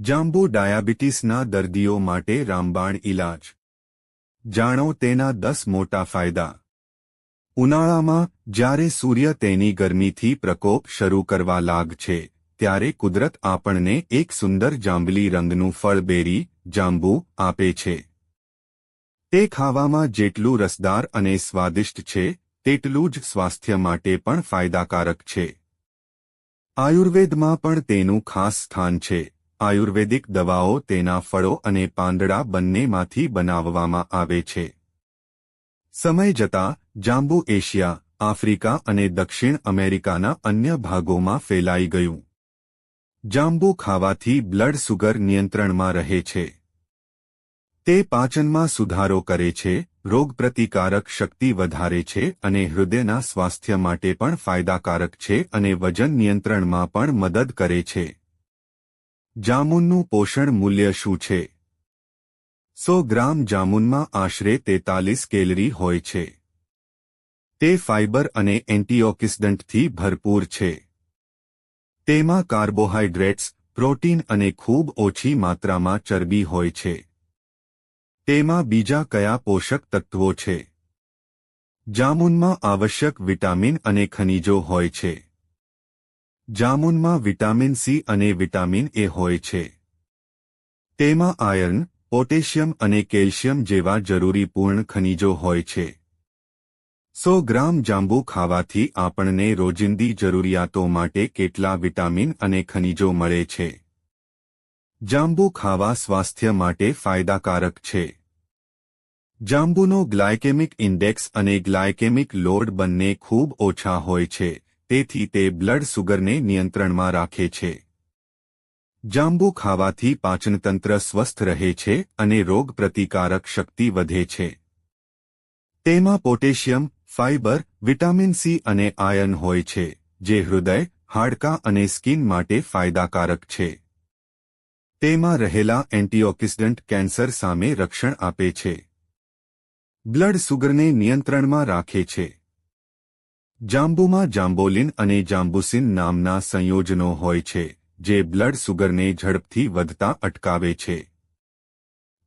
જાંબુ ડાયાબિટીસના દર્દીઓ માટે રામબાણ ઇલાજ જાણો તેના દસ મોટા ફાયદા. ઉનાળામાં, જ્યારે સૂર્ય તેની ગરમીથી પ્રકોપ શરૂ કરવા લાગ છે, ત્યારે કુદરત આપણને એક સુંદર જાંબલી રંગનું ફળ બેરી, જાંબુ, આપે છે. તે ખાવામાં જેટલું રસદાર અને સ્વાદિષ્ટ છે, તેટલું જ સ્વાસ્થ્ય માટે પણ ફાયદાકારક છે. આયુર્વેદમાં પણ તેનું ખાસ સ્થાન છે. આયુર્વેદિક દવાઓ તેના ફળો અને પાંદડા બંનેમાંથી બનાવવામાં આવે છે. સમય જતાં, જાંબુ એશિયા, આફ્રિકા અને દક્ષિણ અમેરિકાના અન્ય ભાગોમાં ફેલાઈ ગયું. જાંબુ ખાવાથી બ્લડ સુગર નિયંત્રણમાં રહે છે. તે પાચનમાં સુધારો કરે છે રોગપ્રતિકારક શક્તિ વધારે છે અને હૃદયના સ્વાસ્થ્ય માટે પણ ફાયદાકારક છે અને વજન નિયંત્રણમાં પણ મદદ કરે છે. જામુનનું પોષણ મૂલ્ય શું છે? સો ગ્રામ જામુનમાં આશરે તેતાલીસ કેલરી હોય છે. તે ફાઇબર અને એન્ટીઓક્સિડન્ટથી ભરપૂર છે. તેમાં કાર્બોહાઈડ્રેટ્સ પ્રોટીન અને ખૂબ ઓછી માત્રામાં ચરબી હોય છે. તેમાં બીજા કયા પોષક તત્વો છે? જામુનમાં આવશ્યક વિટામિન અને ખનિજો હોય છે. જામુનમાં વિટામિન સી અને વિટામિન એ હોય છે. તેમાં આયર્ન, પોટેશિયમ અને કેલ્શિયમ જેવા જરૂરી પૂર્ણ ખનિજો હોય છે. સો ગ્રામ જાંબુ ખાવાથી આપણને રોજિંદી જરૂરિયાતો માટે કેટલા વિટામિન અને ખનિજો મળે છે? જાંબુ ખાવા સ્વાસ્થ્ય માટે ફાયદાકારક છે. જાંબુનો ગ્લાયકેમિક ઇન્ડેક્સ અને ગ્લાયકેમિક લોડ બંને ખૂબ ઓછા હોય છે. તેથી તે બ્લડ સુગરને નિયંત્રણમાં રાખે છે. જાંબુ ખાવાથી પાચનતંત્ર સ્વસ્થ રહે છે અને રોગપ્રતિકારક શક્તિ વધે છે. તેમાં પોટેશિયમ ફાઇબર વિટામિન સી અને આયર્ન હોય છે, જે હૃદય, હાડકાં અને સ્કિન માટે ફાયદાકારક છે. તેમાં રહેલા એન્ટીઓક્સિડન્ટ કેન્સર સામે રક્ષણ આપે છે. બ્લડ સુગરને નિયંત્રણમાં રાખે છે. જાંબુમાં જાંબોલિન અને જાંબુસિન નામના સંયોજનો હોય છે, જે બ્લડ સુગરને ઝડપથી વધતા અટકાવે છે.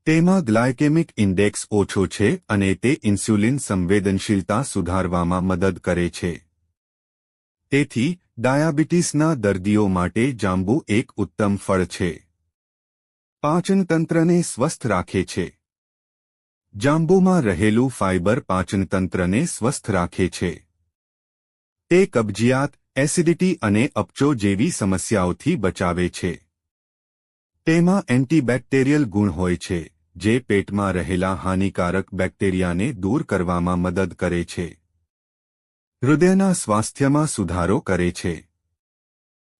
તેમાં ગ્લાયકેમિક ઇન્ડેક્સ ઓછો છે અને તે ઇન્સ્યુલિન સંવેદનશીલતા સુધારવામાં મદદ કરે છે. તેથી, ડાયાબિટીસના દર્દીઓ માટે જાંબુ એક ઉત્તમ ફળ છે. પાચનતંત્રને સ્વસ્થ રાખે છે. જાંબુમાં રહેલું ફાઇબર પાચનતંત્રને સ્વસ્થ રાખે છે. તે કબજિયાત, એસિડિટી અને અપચો જેવી સમસ્યાઓથી બચાવે છે. તેમાં એન્ટીબેક્ટેરિયલ ગુણ હોય છે, જે પેટમાં રહેલા હાનિકારક બેક્ટેરિયાને દૂર કરવામાં મદદ કરે છે. હૃદયના સ્વાસ્થ્યમાં સુધારો કરે છે.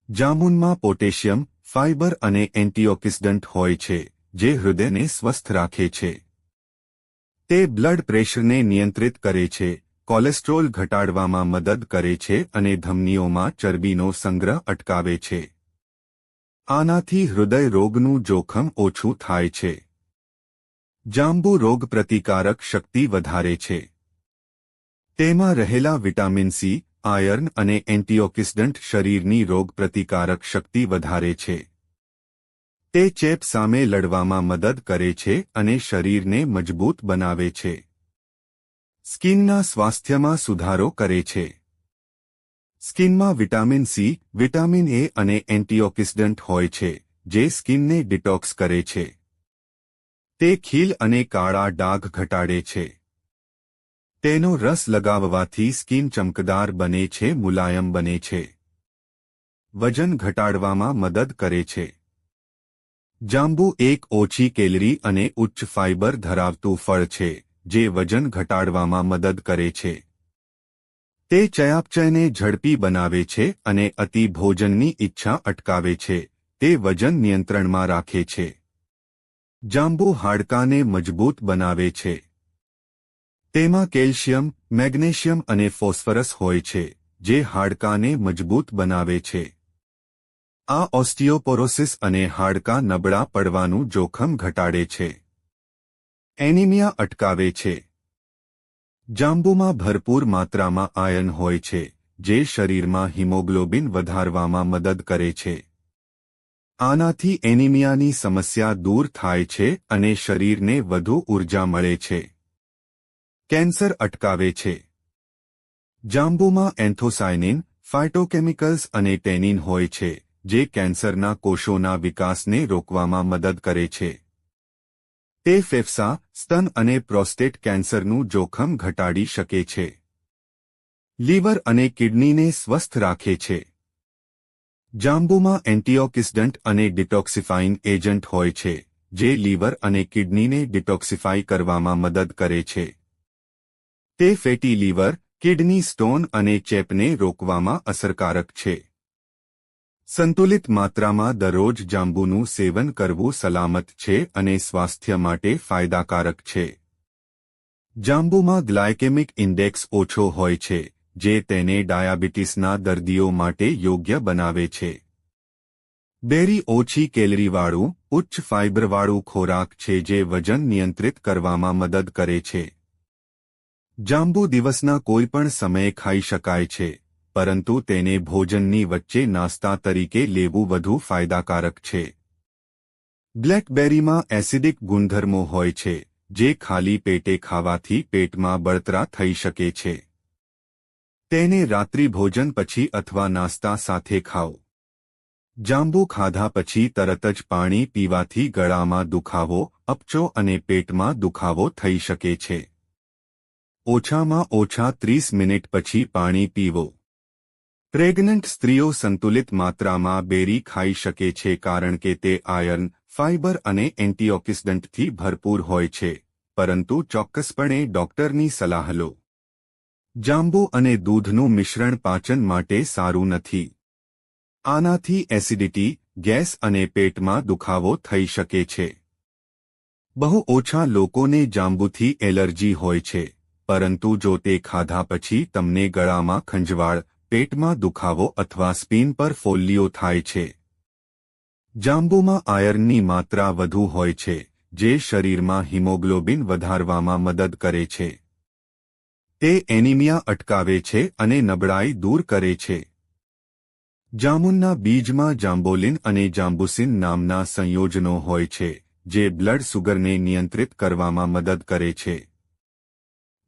જામુનમાં પોટેશિયમ, ફાઇબર અને એન્ટીઓક્સિડન્ટ હોય છે, જે હૃદયને સ્વસ્થ રાખે છે. તે બ્લડ પ્રેશરને નિયંત્રિત કરે છે કોલેસ્ટ્રોલ ઘટાડવામાં મદદ કરે છે અને ધમનીઓમાં ચરબીનો સંગ્રહ અટકાવે છે. આનાથી હૃદય રોગનું જોખમ ઓછું થાય છે. જાંબુ રોગ પ્રતિકારક શક્તિ વધારે છે. તેમાં રહેલા વિટામિન સી, આયર્ન અને એન્ટીઓક્સિડન્ટ શરીરની રોગ પ્રતિકારક શક્તિ વધારે છે. તે ચેપ સામે લડવામાં મદદ કરે છે અને શરીરને મજબૂત બનાવે છે. સ્કિનના સ્વાસ્થ્યમાં સુધારો કરે છે. સ્કિનમાં વિટામિન સી, વિટામિન એ અને એન્ટીઓક્સિડન્ટ હોય છે, જે સ્કિનને ડિટોક્સ કરે છે. તે ખીલ અને કાળા ડાઘ ઘટાડે છે. તેનો રસ લગાવવાથી સ્કિન ચમકદાર બને છે, મુલાયમ બને છે. વજન ઘટાડવામાં મદદ કરે છે. જાંબુ એક ઓછી કેલરી અને ઉચ્ચ ફાઇબર ધરાવતું ફળ છે. જે વજન ઘટાડવામાં મદદ કરે છે. તે ચયાપચયને ઝડપી બનાવે છે અને અતિ ભોજનની ઈચ્છા અટકાવે છે. તે વજન નિયંત્રણમાં રાખે છે. જાંબુ હાડકાને મજબૂત બનાવે છે. તેમાં કેલ્શિયમ, મેગ્નેશિયમ અને ફોસ્ફરસ હોય છે, જે હાડકાને મજબૂત બનાવે છે. આ ઓસ્ટિયોપોરોસિસ અને હાડકાં નબળા પડવાનું જોખમ ઘટાડે છે. એનિમિયા અટકાવે છે. જાંબુમાં ભરપૂર માત્રામાં આયર્ન હોય છે, જે શરીરમાં હિમોગ્લોબિન વધારવામાં મદદ કરે છે. આનાથી એનિમિયાની સમસ્યા દૂર થાય છે અને શરીરને વધુ ઊર્જા મળે છે. કેન્સર અટકાવે છે. જાંબુમાં એન્થોસાયનિન, ફાઇટોકેમિકલ્સ અને ટેનિન હોય છે, જે કેન્સરના કોષોના વિકાસને રોકવામાં મદદ કરે છે. તે ફેફસા, સ્તન અને પ્રોસ્ટેટ કેન્સરનું જોખમ ઘટાડી શકે છે. લીવર અને કિડનીને સ્વસ્થ રાખે છે. જાંબુમાં એન્ટીઓક્સિડન્ટ અને ડિટોક્સિફાઇંગ એજન્ટ હોય છે, જે લીવર અને કિડનીને ડિટોક્સિફાઈ કરવામાં મદદ કરે છે. તે ફેટી લીવર, કિડની સ્ટોન અને ચેપને રોકવામાં અસરકારક છે. સંતુલિત માત્રામાં દરરોજ જાંબુનું સેવન કરવું સલામત છે અને સ્વાસ્થ્ય માટે ફાયદાકારક છે. જાંબુમાં ગ્લાયકેમિક ઇન્ડેક્સ ઓછો હોય છે, જે તેને ડાયાબિટીસના દર્દીઓ માટે યોગ્ય બનાવે છે. બેરી ઓછી કેલરીવાળું, ઉચ્ચ ફાઇબરવાળું ખોરાક છે જે વજન નિયંત્રિત કરવામાં મદદ કરે છે. જાંબુ દિવસના કોઈપણ સમયે ખાઈ શકાય છે. પરંતુ તેને ભોજનની વચ્ચે નાસ્તા તરીકે લેવું વધુ ફાયદાકારક છે. બ્લેકબેરીમાં એસિડિક ગુણધર્મો હોય છે, જે ખાલી પેટે ખાવાથી પેટમાં બળતરા થઈ શકે છે. તેને રાત્રિભોજન પછી અથવા નાસ્તા સાથે ખાઓ. જાંબુ ખાધા પછી તરત જ પાણી પીવાથી ગળામાં દુખાવો, અપચો અને પેટમાં દુખાવો થઈ શકે છે. ઓછામાં ઓછા ત્રીસ મિનિટ પછી પાણી પીવો. પ્રેગ્નન્ટ સ્ત્રીઓ સંતુલિત માત્રામાં બેરી ખાઈ શકે છે કારણ કે તે આયર્ન, ફાઇબર અને એન્ટીઓક્સિડન્ટથી ભરપૂર હોય છે. પરંતુ ચોક્કસપણે ડોક્ટરની સલાહ લો. જાંબુ અને દૂધનું મિશ્રણ પાચન માટે સારું નથી. આનાથી એસિડિટી, ગેસ અને પેટમાં દુખાવો થઈ શકે છે. બહુ ઓછા લોકોને જાંબુથી એલર્જી હોય છે. પરંતુ જો તે ખાધા પછી તમને ગળામાં ખંજવાળ પેટમાં દુખાવો અથવા સ્પિન પર ફોલ્લીઓ થાય છે. જાંબુમાં આયર્નની માત્રા વધુ હોય છે, જે શરીરમાં હિમોગ્લોબિન વધારવામાં મદદ કરે છે. તે એનિમિયા અટકાવે છે અને નબળાઈ દૂર કરે છે. જામુનના બીજમાં જાંબોલિન અને જાંબુસિન નામના સંયોજનો હોય છે, જે બ્લડ સુગરને નિયંત્રિત કરવામાં મદદ કરે છે.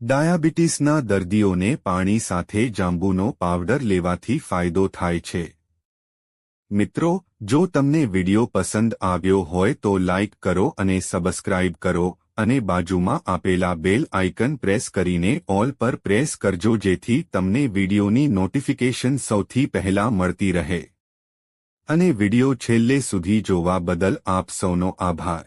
ડાયાબિટીસના દર્દીઓને પાણી સાથે જાંબુનો પાવડર લેવાથી ફાયદો થાય છે. મિત્રો, જો તમને વિડિયો પસંદ આવ્યો હોય તો લાઇક કરો અને સબસ્ક્રાઇબ કરો અને બાજુમાં આપેલા બેલ આઇકન પ્રેસ કરીને ઓલ પર પ્રેસ કરજો જેથી તમને વિડિયોની નોટિફિકેશન સૌથી પહેલા મળતી રહે. અને વિડિયો છેલ્લે સુધી જોવા બદલ આપ સૌનો આભાર.